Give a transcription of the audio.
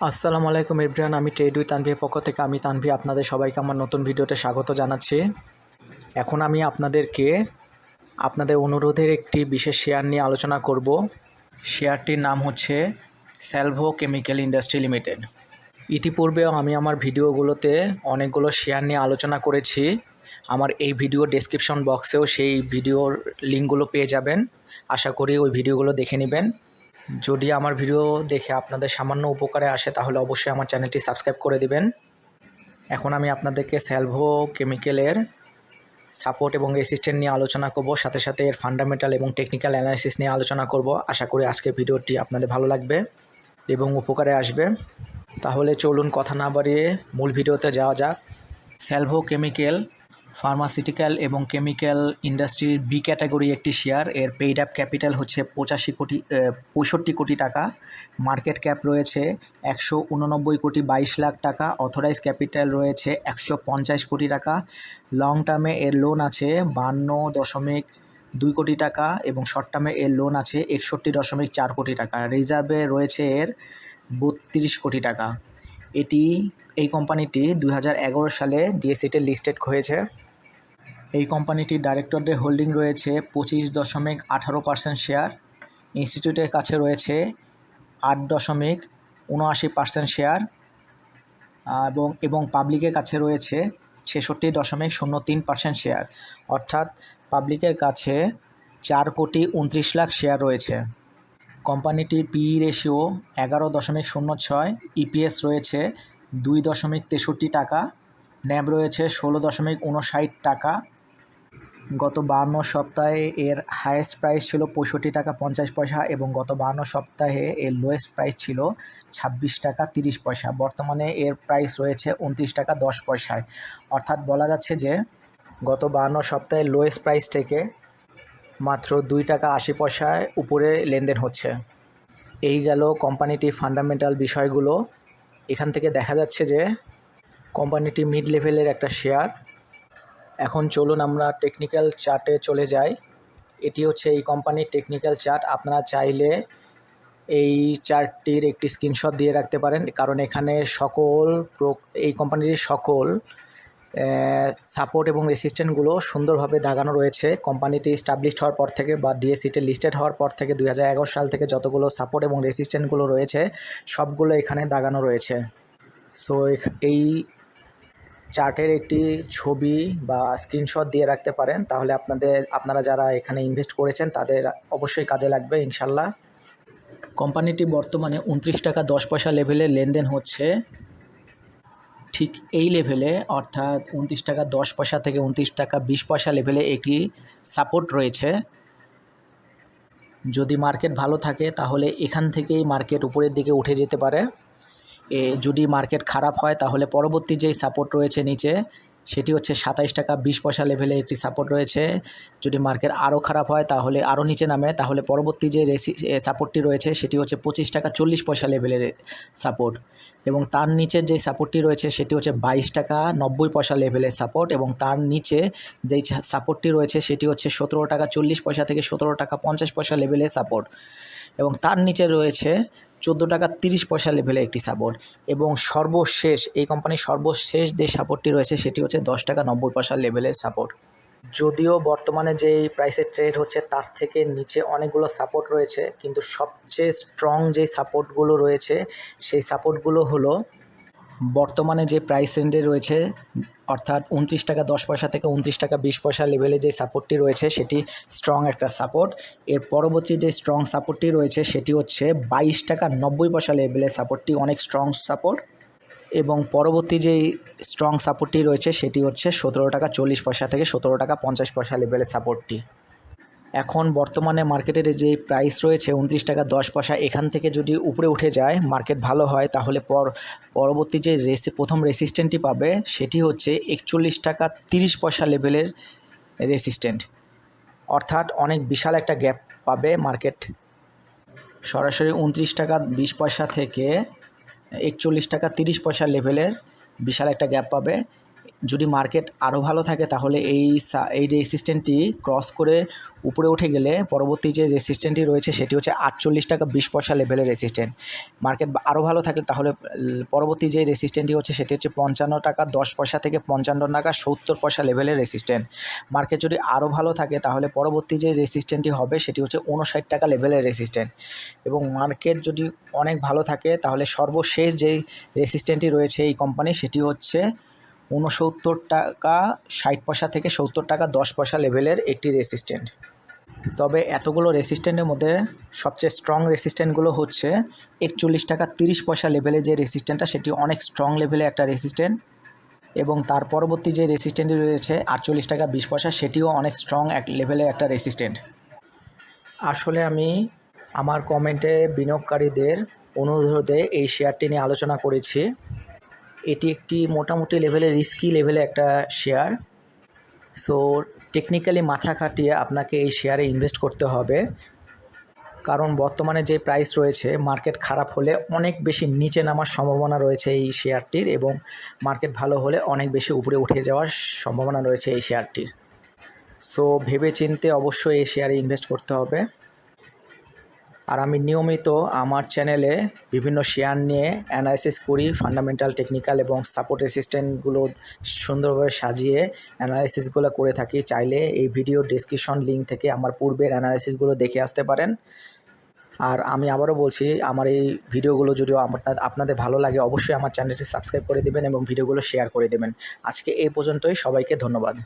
আসসালামু আলাইকুম এভরিওয়ান আমি ট্রেডুই তানভীর পক্ষ থেকে আমি তানভী আপনাদের সবাইকে আমার নতুন ভিডিওতে স্বাগত জানাচ্ছি। এখন আমি আপনাদেরকে আপনাদের অনুরোধের একটি বিশেষ শেয়ার নিয়ে আলোচনা করব। শেয়ারটির নাম হচ্ছে স্যালভো কেমিক্যাল ইন্ডাস্ট্রি লিমিটেড ইতিপূর্বেও আমি আমার ভিডিওগুলোতে অনেকগুলো শেয়ার নিয়ে আলোচনা করেছি। আমার এই ভিডিও ডেসক্রিপশন বক্সেও সেই ভিডিওর লিঙ্কগুলো পেয়ে যাবেন। আশা করি ওই ভিডিওগুলো দেখে নেবেন। যদি আমার ভিডিও দেখে আপনাদের সামান্য উপকারে আসে, তাহলে অবশ্যই আমার চ্যানেলটি সাবস্ক্রাইব করে দিবেন। এখন আমি আপনাদেরকে স্যালভো কেমিক্যালের সাপোর্ট এবং অ্যাসিস্ট্যান্ট নিয়ে আলোচনা করব, সাথে সাথে এর ফান্ডামেন্টাল এবং টেকনিক্যাল অ্যানালাইসিস নিয়ে আলোচনা করব। আশা করি আজকে ভিডিওটি আপনাদের ভালো লাগবে এবং উপকারে আসবে। তাহলে চলুন কথা না বাড়িয়ে মূল ভিডিওতে যাওয়া যাক। স্যালভো কেমিক্যাল ফার্মাসিউটিক্যাল এবং কেমিক্যাল ইন্ডাস্ট্রির বি ক্যাটাগরি একটি শেয়ার এর পেইড অ্যাপ ক্যাপিটাল হচ্ছে পঁচাশি কোটি পঁয়ষট্টি কোটি টাকা। মার্কেট ক্যাপ রয়েছে একশো উননব্বই কোটি বাইশ লাখ টাকা। অথরাইজ ক্যাপিটাল রয়েছে একশো পঞ্চাশ কোটি টাকা। লং টার্মে এর লোন আছে বান্ন দশমিক দুই কোটি টাকা এবং শর্ট টার্মে এর লোন আছে একষট্টি দশমিক চার কোটি টাকা। রিজার্ভে রয়েছে এর বত্রিশ কোটি টাকা। এটি, এই কোম্পানিটি দু হাজার এগারো সালে ডিএসিতে লিস্টেড হয়েছে। এই কোম্পানিটির ডাইরেক্টরদের হোল্ডিং রয়েছে পঁচিশ দশমিক আঠারো পার্সেন্ট শেয়ার। ইনস্টিটিউটের কাছে রয়েছে আট দশমিক উনআশি পার্সেন্ট শেয়ার, এবং এবং পাবলিকের কাছে রয়েছে ছেষট্টি দশমিক শূন্য তিন পার্সেন্ট শেয়ার। অর্থাৎ পাবলিকের কাছে চার কোটি উনত্রিশ লাখ শেয়ার রয়েছে। কোম্পানিটির পিই রেশিও এগারো দশমিক শূন্য ছয়, ইপিএস রয়েছে দুই দশমিক তেষট্টি টাকা, ন্যাব রয়েছে ষোলো দশমিক উনষাট টাকা গত বাহান্ন সপ্তাহে এর হায়েস্ট প্রাইস ছিল পঁয়ষট্টি টাকা পঞ্চাশ পয়সা এবং গত বাহান্ন সপ্তাহে এর লোয়েস্ট প্রাইস ছিল ছাব্বিশ টাকা তিরিশ পয়সা। বর্তমানে এর প্রাইস রয়েছে উনত্রিশ টাকা দশ পয়সায়। অর্থাৎ বলা যাচ্ছে যে গত বাহান্ন সপ্তাহে লোয়েস্ট প্রাইস থেকে মাত্র দুই টাকা আশি পয়সায় উপরে লেনদেন হচ্ছে। এই গেল কোম্পানিটির ফান্ডামেন্টাল বিষয়গুলো। এখান থেকে দেখা যাচ্ছে যে কোম্পানিটি মিড লেভেলের একটা শেয়ার এখন চলুন আমরা টেকনিক্যাল চার্টে চলে যাই। এটি হচ্ছে এই কোম্পানির টেকনিক্যাল চার্ট আপনারা চাইলে এই চার্টটির একটি স্ক্রিনশট দিয়ে রাখতে পারেন। কারণ এখানে সকল এই কোম্পানির সকল সাপোর্ট এবং রেসিস্ট্যান্টগুলো সুন্দরভাবে দাগানো রয়েছে। কোম্পানিটি স্টাবলিশড হওয়ার পর থেকে বা ডিএসিতে লিস্টেড হওয়ার পর থেকে দু হাজার এগারো সাল থেকে যতগুলো সাপোর্ট এবং রেসিস্ট্যান্টগুলো রয়েছে, সবগুলো এখানে দাগানো রয়েছে। সো এই চার্টের একটি ছবি বা স্ক্রিনশট দিয়ে রাখতে পারেন। তাহলে আপনাদের, আপনারা যারা এখানে ইনভেস্ট করেছেন, তাদের অবশ্যই কাজে লাগবে, ইনশাল্লাহ। কোম্পানিটি বর্তমানে উনত্রিশ টাকা দশ পয়সা লেভেলে লেনদেন হচ্ছে। ঠিক এই লেভেলে অর্থাৎ উনত্রিশ টাকা দশ পয়সা থেকে উনত্রিশ টাকা বিশ পয়সা লেভেলে একটি সাপোর্ট রয়েছে। যদি মার্কেট ভালো থাকে, তাহলে এখান থেকেই মার্কেট উপরের দিকে উঠে যেতে পারে। যদি মার্কেট খারাপ হয়, তাহলে পরবর্তী যেই সাপোর্ট রয়েছে নিচে, সেটি হচ্ছে সাতাইশ টাকা বিশ পয়সা লেভেলে একটি সাপোর্ট রয়েছে। যদি মার্কেট আরও খারাপ হয়, তাহলে আরও নিচে নামে। তাহলে পরবর্তী যে রেসি সাপোর্টটি রয়েছে, সেটি হচ্ছে পঁচিশ টাকা চল্লিশ পয়সা লেভেলের সাপোর্ট এবং তার নিচে যে সাপোর্টটি রয়েছে, সেটি হচ্ছে বাইশ টাকা নব্বই পয়সা লেভেলের সাপোর্ট এবং তার নিচে যেই সাপোর্টটি রয়েছে, সেটি হচ্ছে সতেরো টাকা চল্লিশ পয়সা থেকে সতেরো টাকা পঞ্চাশ পয়সা লেভেলের সাপোর্ট এবং তার নিচে রয়েছে চোদ্দ টাকা তিরিশ পয়সা লেভেলের একটি সাপোর্ট এবং সর্বশেষ, এই কোম্পানির সর্বশেষ যে সাপোর্টটি রয়েছে, সেটি হচ্ছে দশ টাকা নব্বই পয়সা লেভেলের সাপোর্ট যদিও বর্তমানে যে প্রাইসের ট্রেড হচ্ছে, তার থেকে নিচে অনেকগুলো সাপোর্ট রয়েছে, কিন্তু সবচেয়ে স্ট্রং যে সাপোর্টগুলো রয়েছে, সেই সাপোর্টগুলো হলো বর্তমানে যে প্রাইস রেঞ্জে রয়েছে অর্থাৎ উনত্রিশ টাকা দশ পয়সা থেকে উনত্রিশ টাকা বিশ পয়সা লেভেলে যে সাপোর্টটি রয়েছে, সেটি স্ট্রং একটা সাপোর্ট এর পরবর্তী যে স্ট্রং সাপোর্টটি রয়েছে, সেটি হচ্ছে বাইশ টাকা নব্বই পয়সা লেভেলের সাপোর্টটি অনেক স্ট্রং সাপোর্ট এবং পরবর্তী যেই স্ট্রং সাপোর্টটি রয়েছে, সেটি হচ্ছে সতেরো টাকা চল্লিশ পয়সা থেকে সতেরো টাকা পঞ্চাশ পয়সা লেভেলের সাপোর্টটি এখন বর্তমানে মার্কেটের যে প্রাইস রয়েছে উনত্রিশ টাকা দশ পয়সা, এখান থেকে যদি উপরে উঠে যায় মার্কেট ভালো হয়, তাহলে পর, পরবর্তী যে রেসি প্রথম রেসিস্ট্যান্টটি পাবে, সেটি হচ্ছে একচল্লিশ টাকা তিরিশ পয়সা লেভেলের রেসিস্ট্যান্ট অর্থাৎ অনেক বিশাল একটা গ্যাপ পাবে মার্কেট সরাসরি উনত্রিশ টাকা বিশ পয়সা থেকে একচল্লিশ টাকা তিরিশ পয়সা লেভেলের বিশাল একটা গ্যাপ পাবে। যদি মার্কেট আরও ভালো থাকে তাহলে এই এই রেসিস্ট্যান্টটি ক্রস করে উপরে উঠে গেলে পরবর্তী যে রেসিস্ট্যান্টটি রয়েছে সেটি হচ্ছে আটচল্লিশ টাকা বিশ পয়সা লেভেলের রেসিস্ট্যান্ট মার্কেট আরও ভালো থাকে তাহলে পরবর্তী যে রেসিস্ট্যান্টটি হচ্ছে সেটি হচ্ছে পঞ্চান্ন টাকা দশ পয়সা থেকে পঞ্চান্ন টাকা সত্তর পয়সা লেভেলের রেসিস্ট্যান্ট মার্কেট যদি আরও ভালো থাকে তাহলে পরবর্তী যে রেসিস্ট্যান্টটি হবে সেটি হচ্ছে উনষাট টাকা লেভেলের রেসিস্ট্যান্ট এবং মার্কেট যদি অনেক ভালো থাকে তাহলে সর্বশেষ যেই রেসিস্ট্যান্টটি রয়েছে এই কোম্পানি সেটি হচ্ছে উনসত্তর টাকা ষাট পয়সা থেকে সত্তর টাকা, দশ পয়সা লেভেলের একটি রেসিস্ট্যান্ট তবে এতগুলো রেসিস্ট্যান্টের মধ্যে সবচেয়ে স্ট্রং রেসিস্ট্যান্টগুলো হচ্ছে একচল্লিশ টাকা তিরিশ পয়সা লেভেলে যে রেসিস্ট্যান্টটা সেটি অনেক স্ট্রং লেভেলে একটা রেসিস্ট্যান্ট এবং তার পরবর্তী যে রেসিস্ট্যান্টটি রয়েছে, আটচল্লিশ টাকা বিশ পয়সা, সেটিও অনেক স্ট্রং এক লেভেলে একটা রেসিস্ট্যান্ট আসলে আমি আমার কমেন্টে বিনিয়োগকারীদের অনুরোধে এই শেয়ারটি নিয়ে আলোচনা করেছি। এটি একটি মোটামুটি লেভেলে রিস্কি লেভেলে একটা শেয়ার সো টেকনিক্যালি মাথা খাটিয়ে আপনাকে এই শেয়ারে ইনভেস্ট করতে হবে। কারণ বর্তমানে যে প্রাইস রয়েছে মার্কেট খারাপ হলে অনেক বেশি নিচে নামার সম্ভাবনা রয়েছে এই শেয়ারটির এবং মার্কেট ভালো হলে অনেক বেশি উপরে উঠে যাওয়ার সম্ভাবনা রয়েছে এই শেয়ারটির সো ভেবে চিনতে অবশ্যই এই শেয়ারে ইনভেস্ট করতে হবে। আর আমি নিয়মিত আমার চ্যানেলে বিভিন্ন শেয়ার নিয়ে অ্যানালাইসিস করি ফান্ডামেন্টাল টেকনিক্যাল এবং সাপোর্ট অ্যাসিস্ট্যান্টগুলো সুন্দরভাবে সাজিয়ে অ্যানালাইসিসগুলো করে থাকি। চাইলে এই ভিডিও ডিসক্রিপশন লিঙ্ক থেকে আমার পূর্বের অ্যানালাইসিসগুলো দেখে আসতে পারেন। আর আমি আবারও বলছি, আমার এই ভিডিওগুলো যদিও আপনার, আপনাদের ভালো লাগে, অবশ্যই আমার চ্যানেলটি সাবস্ক্রাইব করে দেবেন এবং ভিডিওগুলো শেয়ার করে দেবেন। আজকে এই পর্যন্তই, সবাইকে ধন্যবাদ।